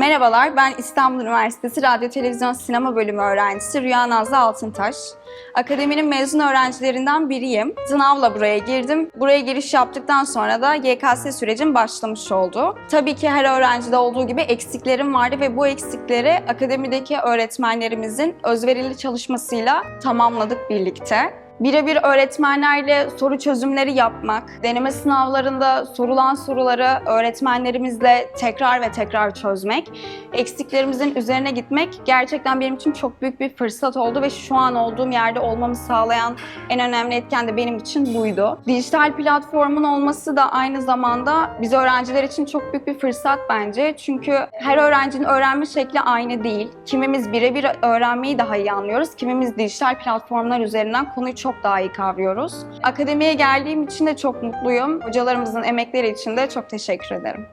Merhabalar, ben İstanbul Üniversitesi Radyo Televizyon Sinema Bölümü öğrencisi Rüya Nazlı Altıntaş. Akademinin mezun öğrencilerinden biriyim. Sınavla buraya girdim. Buraya giriş yaptıktan sonra da YKS sürecim başlamış oldu. Tabii ki her öğrencide olduğu gibi eksiklerim vardı ve bu eksikleri akademideki öğretmenlerimizin özverili çalışmasıyla tamamladık birlikte. Birebir öğretmenlerle soru çözümleri yapmak, deneme sınavlarında sorulan soruları öğretmenlerimizle tekrar ve tekrar çözmek, eksiklerimizin üzerine gitmek gerçekten benim için çok büyük bir fırsat oldu ve şu an olduğum yerde olmamı sağlayan en önemli etken de benim için buydu. Dijital platformun olması da aynı zamanda biz öğrenciler için çok büyük bir fırsat bence. Çünkü her öğrencinin öğrenme şekli aynı değil. Kimimiz birebir öğrenmeyi daha iyi anlıyoruz, kimimiz dijital platformlar üzerinden konuyu çok daha iyi kavruyoruz. Akademiye geldiğim için de çok mutluyum. Hocalarımızın emekleri için de çok teşekkür ederim.